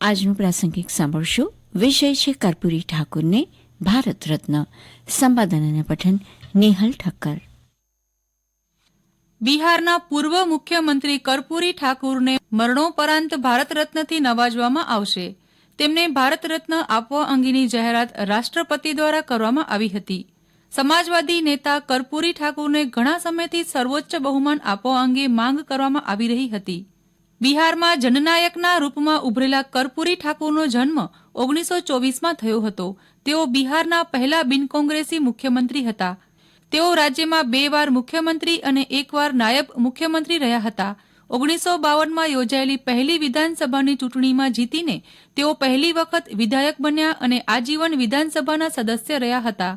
આજનું પ્રાસંગિક સાંભળશો. વિષય છે કર્પૂરી ઠાકુરને ભારત રત્ન. સંપાદન અને પઠન નેહલ ઠક્કર. બિહારના પૂર્વ મુખ્યમંત્રી કર્પૂરી ઠાકુરને મરણોપરાંત ભારત રત્નથી નવાજવામાં આવશે. તેમને ભારત રત્ન આપવા અંગેની જાહેરાત રાષ્ટ્રપતિ દ્વારા કરવામાં આવી હતી. સમાજવાદી નેતા કર્પૂરી ઠાકુરને ઘણા સમયથી સર્વોચ્ચ બહુમાન આપવા અંગે માંગ કરવામાં આવી રહી હતી. બિહારમાં જનનાયકના રૂપમાં ઉભરેલા કર્પૂરી ઠાકુરનો જન્મ ઓગણીસો ચોવીસમાં થયો હતો. તેઓ બિહારના પહેલા બિનકોંગ્રેસી મુખ્યમંત્રી હતા. તેઓ રાજ્યમાં બે વાર મુખ્યમંત્રી અને એકવાર નાયબ મુખ્યમંત્રી રહ્યા હતા. ઓગણીસો બાવનમાં યોજાયેલી પહેલી વિધાનસભાની ચૂંટણીમાં જીતીને તેઓ પહેલી વખત વિધાયક બન્યા અને આજીવન વિધાનસભાના સદસ્ય રહ્યા હતા.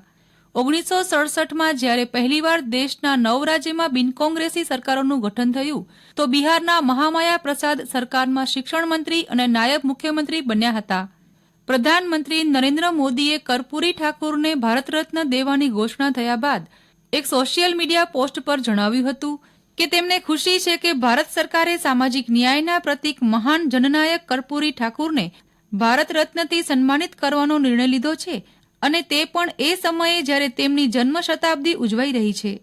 ઓગણીસો સડસઠમાં જ્યારે પહેલીવાર દેશના નવ રાજ્યમાં બિનકોંગ્રેસી સરકારોનું ગઠન થયું, તો બિહારના મહામાયા પ્રસાદ સરકારમાં શિક્ષણ મંત્રી અને નાયબ મુખ્યમંત્રી બન્યા હતા. પ્રધાનમંત્રી નરેન્દ્ર મોદીએ કર્પૂરી ઠાકુરને ભારત રત્ન દેવાની ઘોષણા થયા બાદ એક સોશિયલ મીડિયા પોસ્ટ પર જણાવ્યું હતું કે તેમને ખુશી છે કે ભારત સરકારે સામાજિક ન્યાયના પ્રતીક મહાન જનનાયક કર્પૂરી ઠાકુરને ભારત રત્નથી સન્માનિત કરવાનો નિર્ણય લીધો છે અને તે પણ એ સમયે જ્યારે તેમની જન્મ શતાબ્દી ઉજવાઈ રહી છે.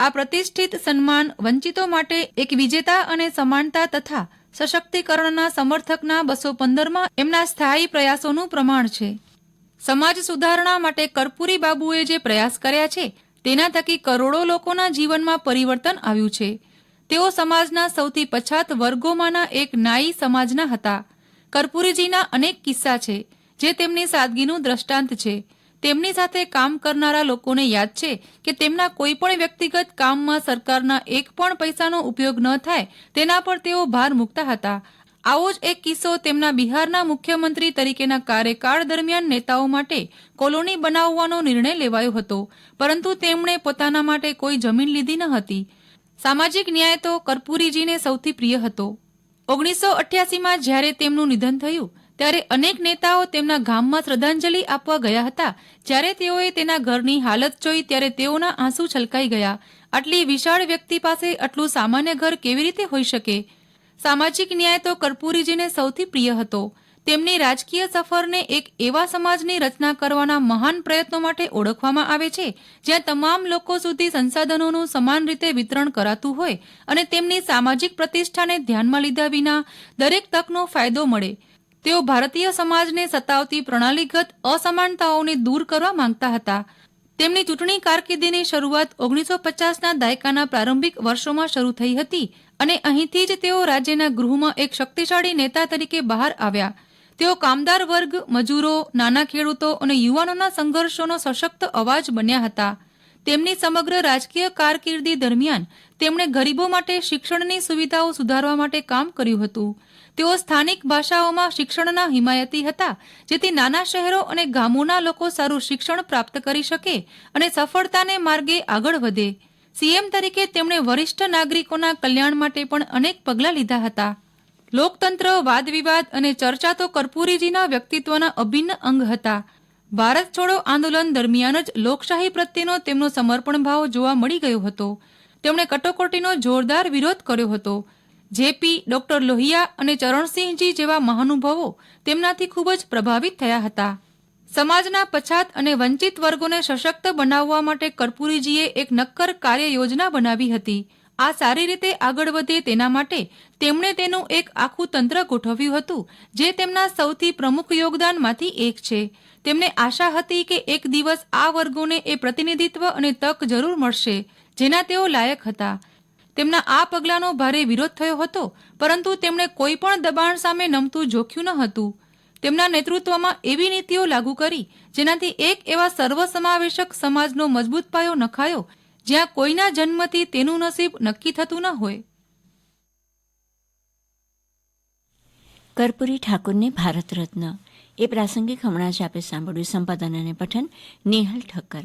આ પ્રતિષ્ઠિત સન્માન વંચિતો માટે એક વિજેતા અને સમાનતા તથા સશક્તિકરણના સમર્થકના બસો પંદરમાં એમના સ્થાયી પ્રયાસોનું પ્રમાણ છે. સમાજ સુધારણા માટે કર્પૂરી બાબુએ જે પ્રયાસ કર્યા છે, તેના થકી કરોડો લોકોના જીવનમાં પરિવર્તન આવ્યું છે. તેઓ સમાજના સૌથી પછાત વર્ગોમાંના એક નાઈ સમાજના હતા. કર્પૂરીજીના અનેક કિસ્સા છે, જે તેમની સાદગીનું દ્રષ્ટાંત છે. તેમની સાથે કામ કરનારા લોકોને યાદ છે કે તેમના કોઈપણ વ્યક્તિગત કામમાં સરકારના એક પણ પૈસાનો ઉપયોગ ન થાય, તેના પર તેઓ ભાર મૂકતા હતા. આવો જ એક કિસ્સો તેમના બિહારના મુખ્યમંત્રી તરીકેના કાર્યકાળ દરમિયાન નેતાઓ માટે કોલોની બનાવવાનો નિર્ણય લેવાયો હતો, પરંતુ તેમણે પોતાના માટે કોઈ જમીન લીધી ન હતી. સામાજિક ન્યાય તો કર્પૂરીજીને સૌથી પ્રિય હતો. ઓગણીસો અઠ્યાસીમાં જ્યારે તેમનું નિધન થયું ત્યારે અનેક નેતાઓ તેમના ગામમાં શ્રદ્ધાંજલિ આપવા ગયા હતા. જ્યારે તેઓએ તેના ઘરની હાલત જોઈ ત્યારે તેઓના આંસુ છલકાઈ ગયા. આટલી વિશાળ વ્યક્તિ પાસે આટલું સામાન્ય ઘર કેવી રીતે હોઈ શકે? સામાજિક ન્યાય તો કર્પૂરીજીને સૌથી પ્રિય હતો. તેમની રાજકીય સફરને એક એવા સમાજની રચના કરવાના મહાન પ્રયત્નો માટે ઓળખવામાં આવે છે, જ્યાં તમામ લોકો સુધી સંસાધનોનું સમાન રીતે વિતરણ કરાતું હોય અને તેમની સામાજિક પ્રતિષ્ઠાને ધ્યાનમાં લીધા વિના દરેક તકનો ફાયદો મળે. તેઓ ભારતીય સમાજને સતાવતી પ્રણાલીગત અસમાનતાઓને દૂર કરવા માંગતા હતા. તેમની ચૂંટણી કારકિર્દીની શરૂઆત ઓગણીસો પચાસના દાયકાના પ્રારંભિક વર્ષોમાં શરૂ થઈ હતી અને અહીંથી જ તેઓ રાજ્યના ગૃહમાં એક શક્તિશાળી નેતા તરીકે બહાર આવ્યા. તેઓ કામદાર વર્ગ, મજૂરો, નાના ખેડૂતો અને યુવાનોના સંઘર્ષોનો સશક્ત અવાજ બન્યા હતા. તેમની સમગ્ર રાજકીય કારકિર્દી દરમિયાન તેમણે ગરીબો માટે શિક્ષણની સુવિધાઓ સુધારવા માટે કામ કર્યું હતું. તેઓ સ્થાનિક ભાષાઓમાં શિક્ષણના હિમાયતી હતા, જેથી નાના શહેરો અને ગામોના લોકો સારું શિક્ષણ પ્રાપ્ત કરી શકે અને સફળતાને માર્ગે આગળ વધે. સીએમ તરીકે તેમણે વરિષ્ઠ નાગરિકોના કલ્યાણ માટે પણ અનેક પગલાં લીધા હતા. લોકતંત્ર વાદવિવાદ અને ચર્ચા તો કર્પૂરીજીના વ્યક્તિત્વના અભિન્ન અંગ હતા. ભારત છોડો આંદોલન દરમિયાન જ લોકશાહી પ્રત્યેનો તેમનો સમર્પણ ભાવ જોવા મળી ગયો હતો. તેમણે કટોકટીનો જોરદાર વિરોધ કર્યો હતો. જેપી, ડોક્ટર લોહિયા અને ચરણસિંહજી જેવા મહાનુભાવો તેમનાથી ખૂબ જ પ્રભાવિત થયા હતા. સમાજના પછાત અને વંચિત વર્ગોને સશક્ત બનાવવા માટે કર્પૂરીજીએ એક નક્કર કાર્ય યોજના બનાવી હતી. આ સારી રીતે આગળ વધે તેના માટે તેમણે તેનું એક આખું તંત્ર ગોઠવ્યું હતું, જે તેમના સૌથી પ્રમુખ યોગદાનમાંથી એક છે. તેમને આશા હતી કે એક દિવસ આ વર્ગોને એ પ્રતિનિધિત્વ અને તક જરૂર મળશે, જેના તેઓ લાયક હતા. તેમના આ પગલાંનો ભારે વિરોધ થયો હતો, પરંતુ તેમણે કોઈ પણ દબાણ સામે નમતું જોખ્યું ન હતું. તેમના નેતૃત્વમાં એવી નીતિઓ લાગુ કરી, જેનાથી એક એવા સર્વસમાવેશક સમાજનો મજબૂત પાયો નખાયો જ્યાં કોઈના જન્મથી તેનું નસીબ નક્કી થતું ન હોય. કર્પૂરી ઠાકુરને ભારત રત્ન એ પ્રાસંગિક હમણાં જ આપે સાંભળ્યું સંપાદન અને પઠન નેહલ ઠક્કર.